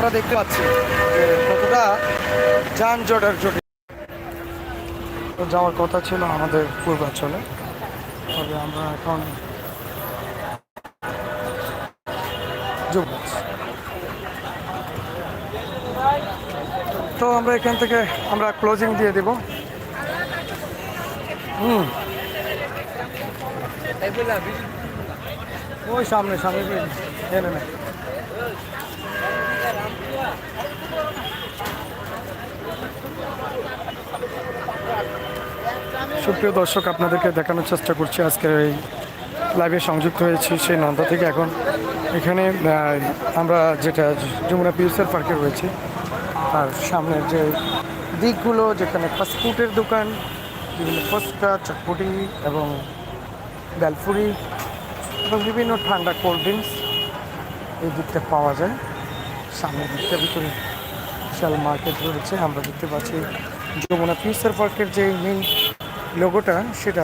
দেখতে পাচ্ছি যে কতটা যানজটের জটিল। যাওয়ার কথা ছিল আমাদের পূর্বাঞ্চলে। তবে আমরা এখন তো আমরা এখান থেকে আমরা ক্লোজিং দিয়ে দেব। হুম। ওই সামনে সামনে এনে নে। সুপ্রিয় দর্শক, আপনাদেরকে দেখানোর চেষ্টা করছি। আজকের এই লাইভে সংযুক্ত হয়েছি সেই নন্দা থেকে এখন। এখানে আমরা যেটা যমুনা পিউসের পার্কে রয়েছে আর সামনের যে দিকগুলো, যেখানে ফাস্টফুডের দোকান, বিভিন্ন ফুচকা, চটপটি এবং বেলফুরি এবং বিভিন্ন ঠান্ডা কোল্ড ড্রিঙ্কস এই দিকটা পাওয়া যায়। সামনের দিকটা ভিতরে বিশাল মার্কেট রয়েছে। আমরা দেখতে পাচ্ছি যমুনা ফিউচার পার্কের যে মেইন লোগোটা সেটা